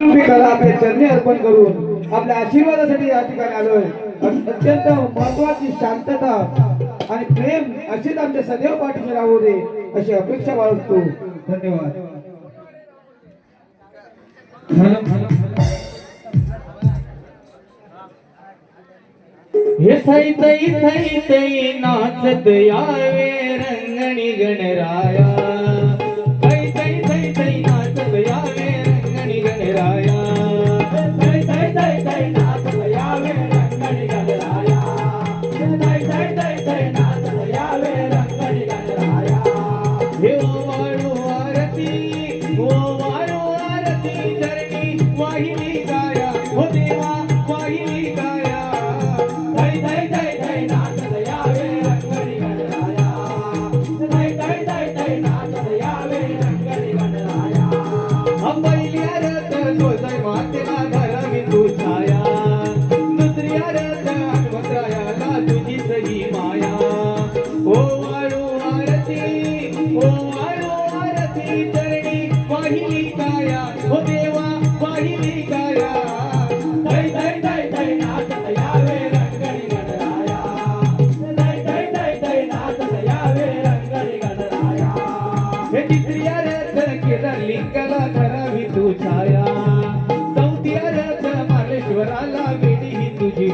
पिकाला चरणी अर्पण करून आपल्या आशीर्वादासाठी या ठिकाणी आलोय. अत्यंत महत्वाची शांतता आणि प्रेम अशीच आमच्या सदैव पाठीशी राहू दे अशी अपेक्षा बाळगतो. धन्यवाद. नाचत यावे रंगणी गणराया.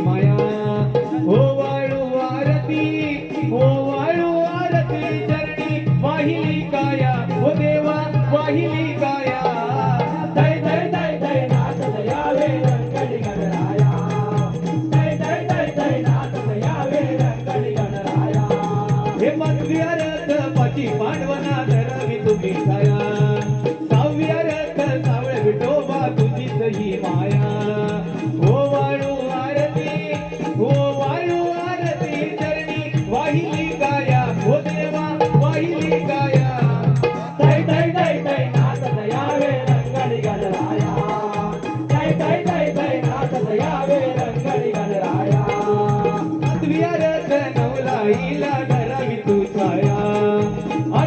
माया. हो वाळू आरती हो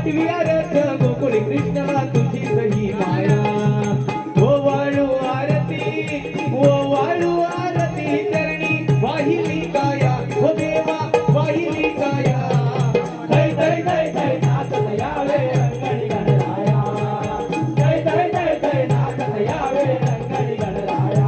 वाटली आरत गोकुळी कृष्णा तुझी सही आरती ओ आरती चरणी वाहिली काया. हो देवा वाहिली काया. थै थै थै थै नाचत यावे रंगणी गणराया. थै थै थै थै नाचत यावे रंगणी गणराया.